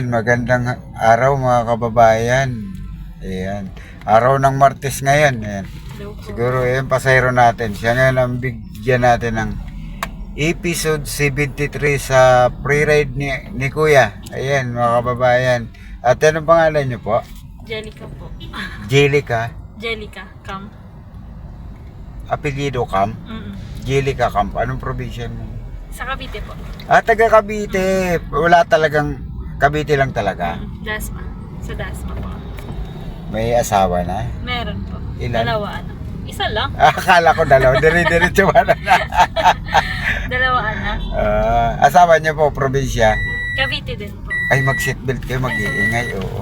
Ayan, magandang araw mga kababayan. Ayan. Araw ng Martes ngayon. Ayan. Siguro ayan, pasayro natin. Siya ngayon ang bigyan natin ng episode 73 sa pre-ride ni, ni Kuya. Ayan, mga kababayan. At anong pangalan niyo po? Jellica po. Jelica. Jellica, come. Apelido Camp. Mm Jelica Camp. Anong probinsya mo? Sa Cavite po. Ah, taga Cavite. Wala talagang Cavite lang talaga. Dasma. Sa Dasma po. May asawa na. Meron po. Ilan? Dalawa anak. Isa lang. Ah, Akala ko dalawa. Dire-diretso ba na? Dalawa anak. Ah, asawa niyo po, probinsya. Cavite din po. Ay, mag-seatbelt kayo, mag-iingay, oo.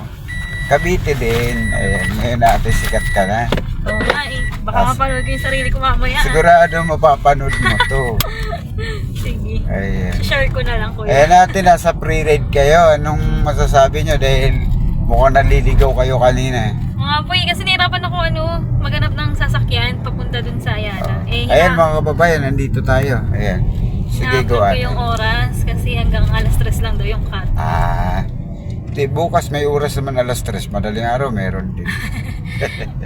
Cavite din. Ayan, ngayon natin sikat ka na. Oo nga eh. Baka As- mapanood ko yung sarili ko mamaya. Sigurado mapapanood mo to. Ayan. Share ko na lang kuya. Ayan natin, nasa pre-ride kayo. Anong masasabi nyo? Dahil mukhang naliligaw kayo kanina. Mga po eh, kasi nahirapan ako ano, maganap ng sasakyan papunta dun sa Ayala. Eh, Ayan hina- mga kababayan, nandito tayo. Ayan. Sige, go ko yung oras kasi hanggang alas 3 lang daw yung cut. Ah, di, bukas may oras naman alas 3. Madaling araw, meron din.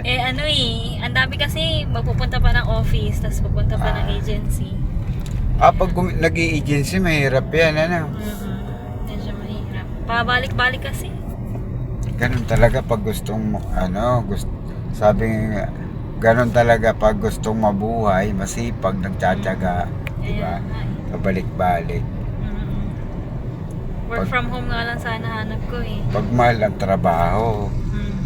Eh ano eh, ang dami kasi magpupunta pa ng office, tapos pupunta pa ng Ah. agency. Ah, pag gumi- nag-i-agency, mahirap yan, ano? Mm-mm. Medyo mahirap. Pabalik-balik kasi. Ganun talaga pag gustong, ano, gusto, sabi nga, ganun talaga pag gustong mabuhay, masipag, nagtsatsaga, di ba? Pabalik-balik. Mm-mm. Work Pag- from home nga lang sana hanap ko eh. Pag mahal ang trabaho, Mm.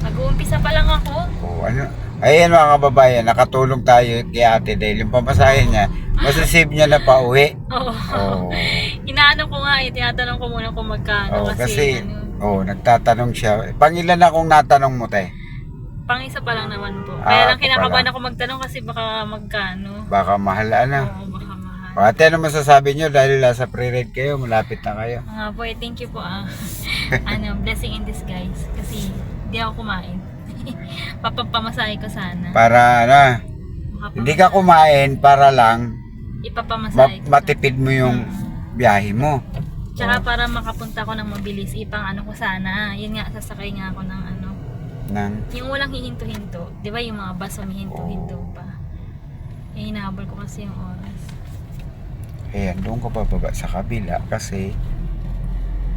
Mag-uumpisa pa lang ako. o ano, ayan mga kababayan, nakatulong tayo kay ate dahil yung pamasahe niya, masasave niya na pa uwi. Oo. Oo. Inaano ko nga eh, tinatanong ko muna kung magkano Oo, kasi, kasi, ano, oh, nagtatanong siya. Pangilan na kung natanong mo, te? pang isa pa lang naman po. Ah, Kaya lang ako kinakabahan pala. ako magtanong kasi baka magkano. Baka mahal, ano? Oo, baka mahal. O, ate, ano masasabi niyo dahil nasa pre-read kayo, malapit na kayo? Mga po, eh, thank you po ah. ano, blessing in disguise. Kasi di ako kumain. Papapamasahe ko sana. Para, ano, hindi ka kumain para lang Ipapamasahe ma- ko matipid mo yung biyahe mo. Tsaka para makapunta ko ng mabilis, ipang ano ko sana. Yun nga, sasakay nga ako ng ano. Nang, Yung walang hihinto-hinto. Di ba yung mga bus humihinto-hinto pa. Eh, hinahabol ko kasi yung oras. ayan, doon ka bababa sa kabila kasi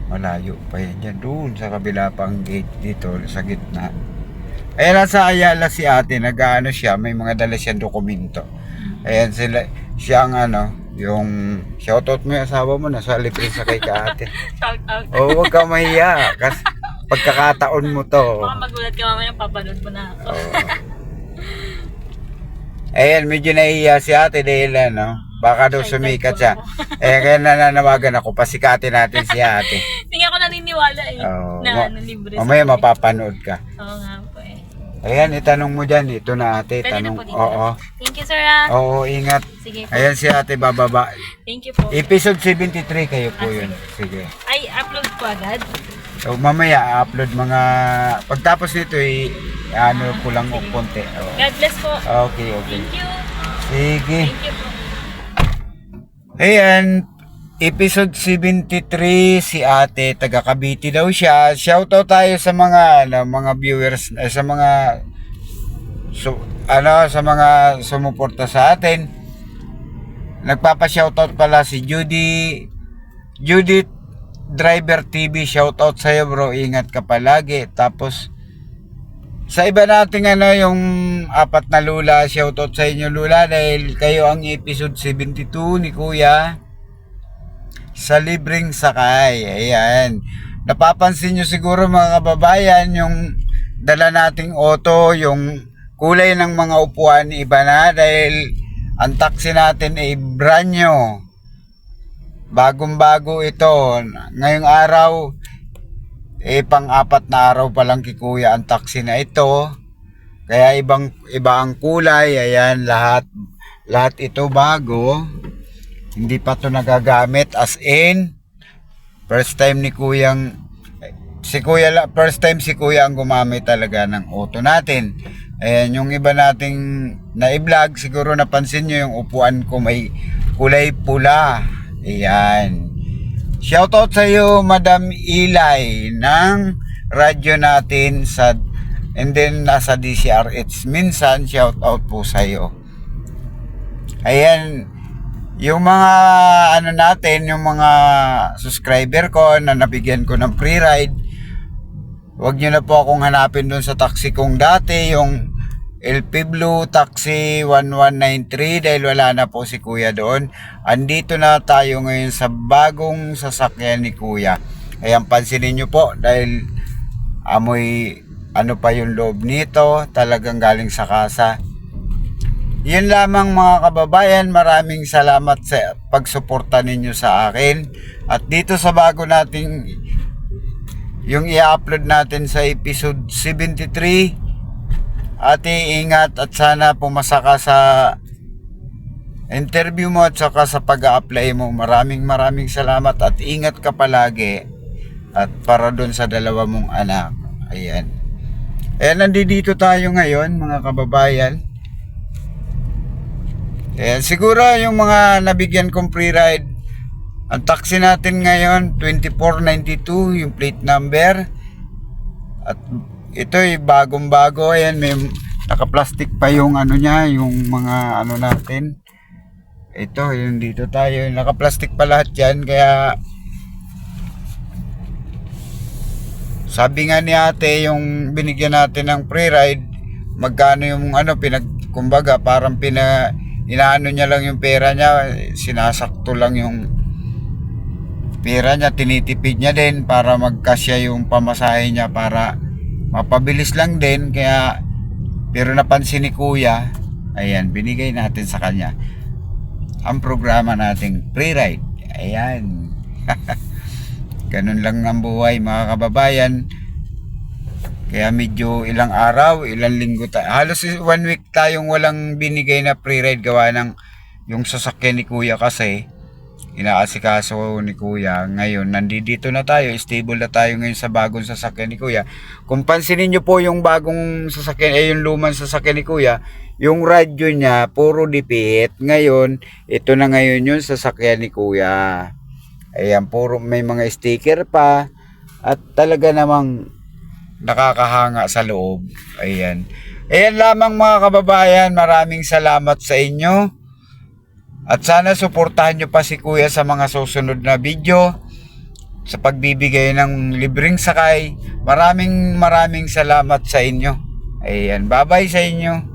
malayo pa yan dyan. Doon sa kabila pang gate dito sa gitna. Ayan, nasa Ayala si ate, nag-ano siya, may mga dala siyang dokumento. Ayan sila, siya ang ano, yung shoutout mo yung asawa mo, nasa libre sa kay ka ate. Shout out. Oo, huwag ka mahiya. Kasi pagkakataon mo to. Baka magulat ka mamaya, papanood mo na ako. Oo. Ayan, medyo nahihiya si ate dahil ano, baka daw sumikat siya. Eh, kaya nananawagan ako, pasikatin natin si ate. Hindi ako naniniwala eh. Oo. na ano, libre Mamaya sa- mapapanood ka. Oo nga. Ayan, itanong mo dyan. Ito na ate. Pwede na Tanong. po dito. Oo. Thank you sir ah. Oo, ingat. Sige po. Ayan si ate bababa. Thank you po. Episode 73 kayo po Ah, yun. Sige. Ay, upload ko agad. So, mamaya, upload mga... Pagtapos nito, eh, ano ko lang o konti. Oo. God bless po. Okay, okay. Thank you. Sige. Thank you po. Ayan, episode 73 si ate, taga Cavite daw siya. Shoutout tayo sa mga ano, mga viewers, eh, sa mga so, ano, sa mga sumuporta sa atin. Nagpapa-shoutout pala si Judy Judith Driver TV, shoutout sa iyo bro. Ingat ka palagi. Tapos sa iba nating ano, yung apat na lula, shoutout sa inyo lula dahil kayo ang episode 72 ni Kuya sa libreng sakay. Ayan. Napapansin nyo siguro mga kababayan yung dala nating auto, yung kulay ng mga upuan iba na dahil ang taxi natin ay brand new. Bagong bago ito. Ngayong araw, eh pang-apat na araw pa lang kay Kuya ang taxi na ito. Kaya ibang iba ang kulay, ayan lahat lahat ito bago. Hindi pa to nagagamit as in first time ni Kuyang si Kuya first time si Kuya ang gumamit talaga ng auto natin. Ayan, yung iba nating na-vlog, siguro napansin nyo yung upuan ko may kulay pula. Ayan. Shoutout sa iyo, Madam Ilay, ng radyo natin sa and then nasa DCRH. Minsan, shoutout po sa iyo. Ayan, yung mga ano natin, yung mga subscriber ko na nabigyan ko ng free ride, Huwag nyo na po akong hanapin doon sa taxi kong dati, yung LP Blue Taxi 1193 dahil wala na po si Kuya doon. Andito na tayo ngayon sa bagong sasakyan ni Kuya. Ayan, pansinin nyo po dahil amoy ano pa yung loob nito, talagang galing sa kasa. Yun lamang mga kababayan, maraming salamat sa pagsuporta ninyo sa akin. At dito sa bago nating yung i-upload natin sa episode 73 ate ingat at sana pumasa ka sa interview mo at saka sa pag-a-apply mo. Maraming maraming salamat at ingat ka palagi. At para doon sa dalawa mong anak. Ayan. Eh nandito tayo ngayon mga kababayan Ayan, siguro yung mga nabigyan kong free ride ang taxi natin ngayon, 2492, yung plate number. At ito ay bagong-bago. Ayan, may naka-plastic pa yung ano niya, yung mga ano natin. Ito, yung dito tayo. Naka-plastic pa lahat yan. Kaya sabi nga ni ate, yung binigyan natin ng free ride, magkano yung ano, pinag, kumbaga, parang pina, inaano niya lang yung pera niya, sinasakto lang yung pera niya, tinitipid niya din para magkasya yung pamasahe niya para mapabilis lang din. Kaya, pero napansin ni kuya, ayan, binigay natin sa kanya ang programa nating free ride. Ayan. Ganun lang ang buhay mga kababayan. Kaya medyo ilang araw, ilang linggo tayo. Halos one week tayong walang binigay na free ride gawa ng yung sasakyan ni kuya kasi inaasikaso ni Kuya. Ngayon, nandito na tayo, stable na tayo ngayon sa bagong sasakyan ni Kuya. Kung pansinin nyo po yung bagong sasakyan, eh yung lumang sasakyan ni Kuya, yung radyo niya, puro dipit. Ngayon, ito na ngayon yung sasakyan ni Kuya. Ayan, puro may mga sticker pa. At talaga namang nakakahanga sa loob. Ayan. Ayan lamang mga kababayan, maraming salamat sa inyo. At sana suportahan nyo pa si Kuya sa mga susunod na video sa pagbibigay ng libreng sakay. Maraming maraming salamat sa inyo. Ayan, bye-bye sa inyo.